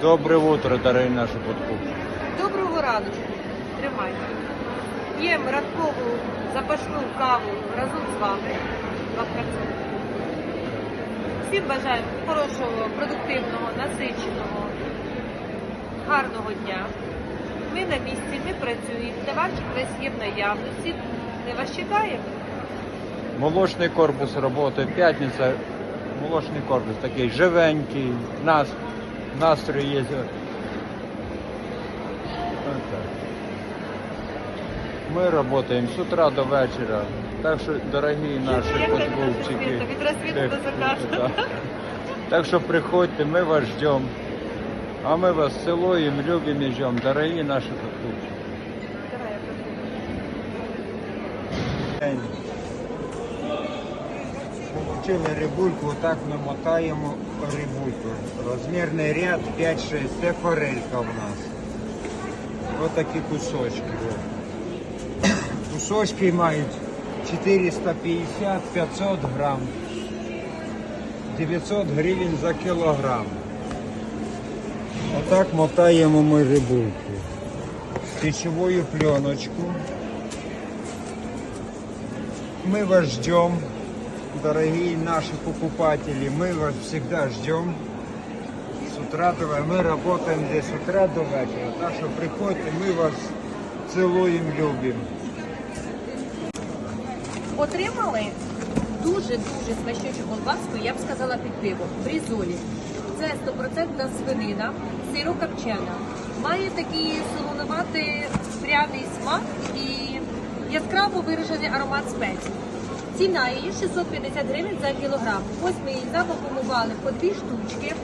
Доброе утро, дорогие наши подкупщики. Доброго раночку. Тримайте. П'ємо ранкову запашну каву разом з вами. Всім бажаємо хорошого, продуктивного, насиченого, гарного дня. Ми на місці, ми працюємо. Товарчик весь є в наявності. Ми вас чекаємо. Молочный корпус работает. Пятница Молочный корпус такий живенький. Нас, настрой есть. Вот так. Мы работаем с утра до вечера. Так что, дорогие наши Як так подкупщики. Света, від розсвіту до закату. Да. Так что приходьте, мы вас ждем. А мы вас целуем, любим и ждем, дорогие наши подкупщики. Получили рибульку, отак ми мотаємо рибульку. Розмірний ряд 5-6, це форелька в нас. Ось такі кусочки. Кусочки мають 450-500 грам. 900 гривень за кілограм. Отак мотаємо ми рибульку. Пищевую пленочку. Мы вас ждем, дорогие наши покупатели. Мы вас всегда ждем. С утра до вечера. Мы работаем здесь с утра до вечера. Так что приходите, мы вас целуем, любим. Отримали дуже-дуже смачнючу колбаску, я б сказала під пиво, брізолі. Це стопроцентна свинина, сирокопчена. Має такий солоноватий пряний смак і яскраво виражений аромат спецій. Ціна її 650 гривень за кілограм. Ось ми її запакували по дві штучки.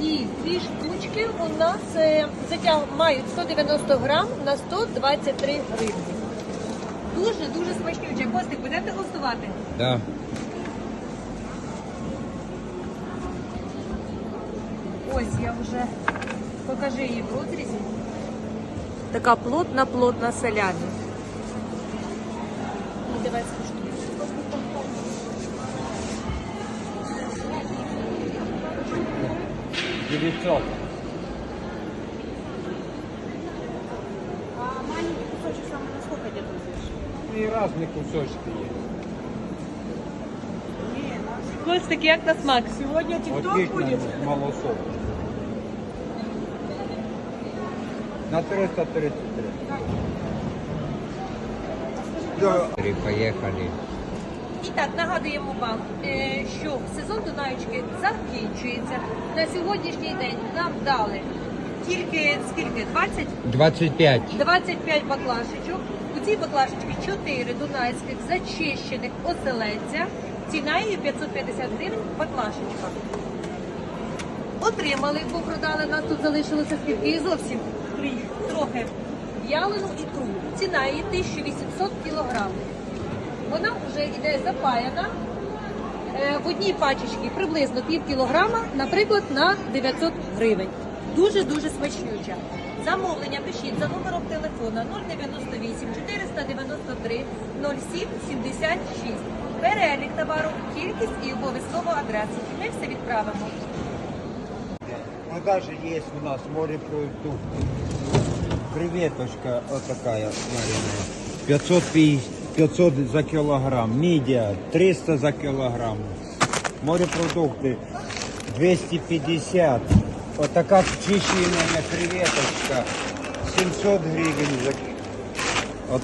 І дві штучки у нас е, затяг мають 190 грам на 123 гривні. Дуже дуже смачнюче. Костик, будете гостувати? Да. Ось я вже покажи її в розрізі. Така плотна, плотна селяна. Ну, давай скуштуємо. 900. А маленький кусочек саме на сколько где-то И разные кусочки есть. Костик, як на смак? Сьогодні Отлично, малосол. На 333. Да. Поехали. І так, нагадуємо вам, е, що сезон Дунаючки закінчується. На сьогоднішній день нам дали тільки скільки? 20? 25. 25 баклашечок. У цій баклашечці 4 дунайських зачищених оселедця. Ціна її 550 гривень баклашечка. Отримали, бо продали, нас тут залишилося скільки і зовсім трі- трохи в'ялену ікру. Ціна її 1800 кілограм. Вона вже йде запаяна. Е, В одній пачечці приблизно пів кілограма, наприклад, на 900 гривень. Дуже-дуже смачнюча. Замовлення пишіть за номером телефона 098 493 07 76. Перелік товару, кількість і обов'язково адресу. Ми все відправимо. Ну, даже есть у нас морепродукты. Креветочка отакая вареная. 550, 500 за килограмм. Мідія 300 за кілограм. Морепродукти 250. такая чищенная креветочка. 700 гривень за От,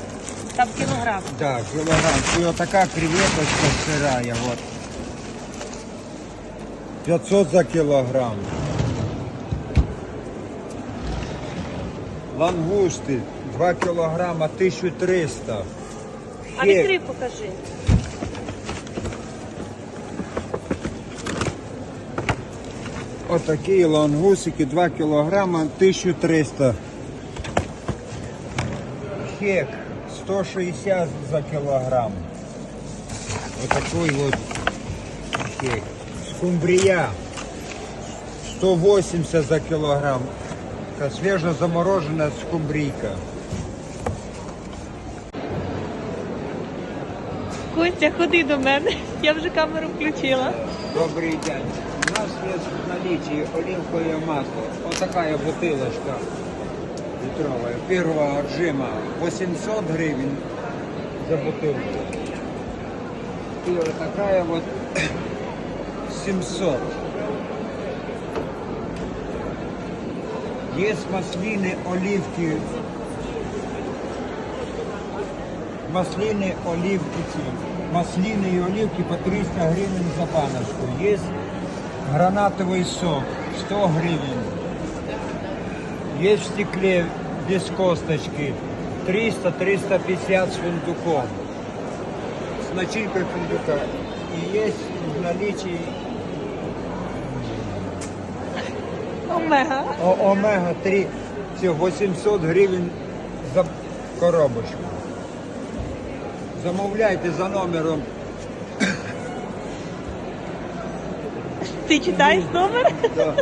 Там кілограм. да, кілограм. Вот такая креветочка сырая вот. 500 за килограмм. Лангусти 2 кілограма 1300. А Хек відкрив покажи. Отакі лангусики 2 кілограма 1300. Хек 160 за кілограм. Отакий вот хек. Скумбрія 180 за кілограм. Така свіжо заморожена скумбрійка. Костя, ходи до мене. Я вже камеру включила. Добрий день. У нас є в наличии оливковое масло. Вот такая бутылочка литровая. Первого отжима 800 гривен за бутылку. И вот такая вот 700. Есть маслины, оливки. Маслины, оливки. ці. Маслины и оливки по 300 гривен за баночку. Есть гранатовый сок 100 гривен. Есть в стекле без косточки 300-350 с фундуком. С начинкой фундука. И есть в наличии Омега. О- Омега-3 це 800 гривень за коробочку. Замовляйте за номером Ти читаєш номер? да.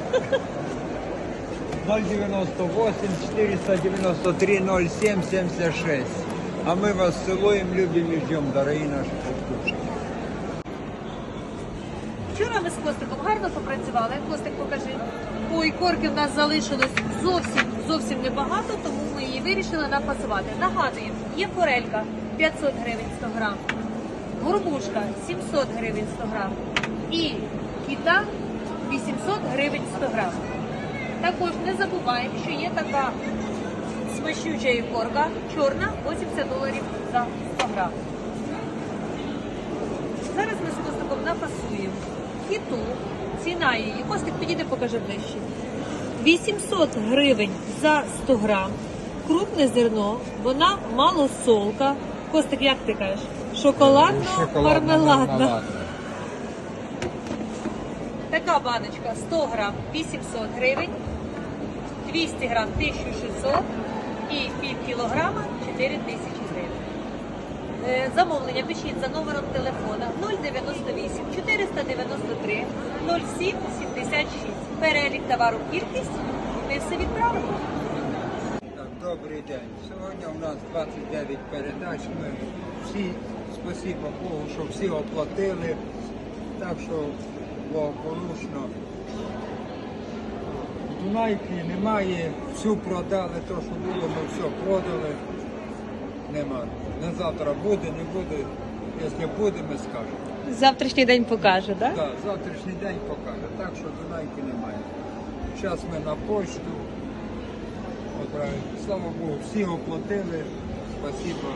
098 493 07 76. А ми вас цілуємо, любимо і ждемо, дорогі наші покупчики. Вчора ми з Костиком гарно попрацювали. Костик, покажи. Ой, корки в нас залишилось зовсім зовсім небагато, тому ми її вирішили напасувати. Нагадуємо, є форелька 500 гривень 100 грам, горбушка 700 гривень 100 грам і кіта 800 гривень 100 грам. Також не забуваємо, що є така смачнюча ікорка, чорна 80 доларів за 100 грам. Зараз ми з Костиком напасуємо кіту. Ціна її. Костик, підійди, покажи ближче. 800 гривень за 100 грам. Крупне зерно, вона малосолка. Костик, як ти кажеш? Шоколадно-мармеладна. Така баночка 100 грам 800 гривень, 200 грам 1600 і пів кілограма 4000 гривень. Е, Замовлення пишіть за номером телефона 098 493 07 76. Перелік товару кількість. Ми все відправимо. Добрий день. Сьогодні у нас 29 передач. Ми всі, спасибо Богу, що всі оплатили. Так що благополучно. Дунайки немає, всю продали, то, що було, ми все продали. Нема. На завтра буде, не буде. Якщо буде, ми скажемо. Завтрашній день покаже, так? Так, завтрашній день покаже. Так що Дунайки немає. Зараз ми на почту. Отправимо. Слава Богу, всі оплатили. Спасибо.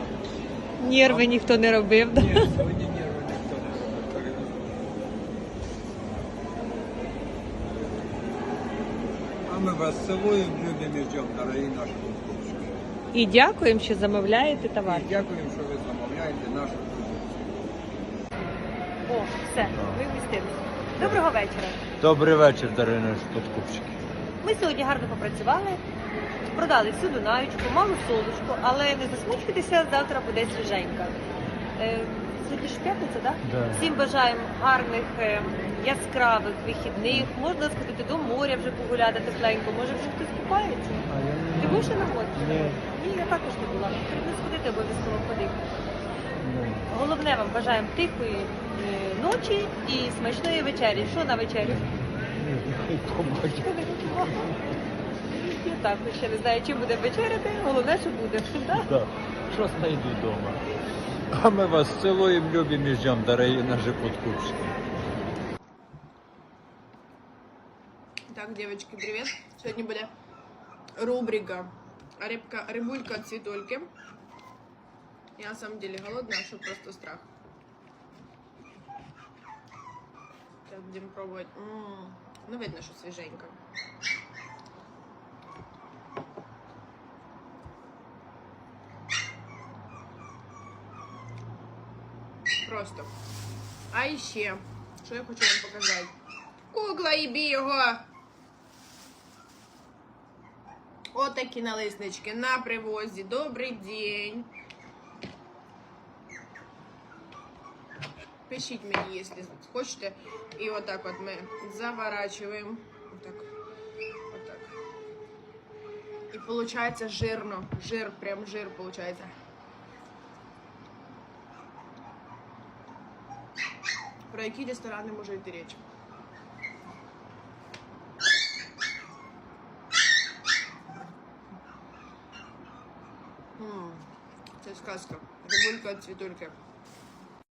Нерви ніхто не робив. Ні, сьогодні нерви ніхто не перевірки. А ми вас цілуємо, ждемо, дорогі наші покупчики. І дякуємо, що замовляєте товар. Дякуємо, що ви замовляєте нашу продукцію. О, все, ви вмістилися. Доброго вечора. Добрий вечір, дорогі наші. Ми сьогодні гарно попрацювали, продали всю Дунаючку, малу солодочку, але не засмучуйтеся, завтра буде свіженька. Е, Сьогодні ж п'ятниця, так? Да. Всім бажаємо гарних, е, яскравих вихідних. Можна сходити до моря вже погуляти тепленько. Може вже хтось купається? Ти будеш на роботі? Ні. Ні, я також не була. Треба сходити обов'язково ходити. Головне вам бажаємо тихої е, ночі і смачної вечері. Що на вечерю? Я також ще не знаю, чим буде вечеряти. Головне, що буде. Да? Що знайду вдома. А ми вас цілуємо, любимо і ждемо, дорогі наші Так, девочки, привет. Сегодня буде рубрика рыбка, рыбулька цветульки. Я на самом деле голодная, что просто страх. Сейчас будем пробовать. М, Ну, видно, что свеженько. Просто. А еще, что я хочу вам показать? Кукла і його. Отакі налиснички на привозі. Добрий день. Пишіть мені, якщо хочете. І отак от ми заворачуємо. Отак. Отак. І виходить жирно. Жир, прям жир виходить. Про які ресторани може йти річ? Сказка. Рибулька, цвітульки.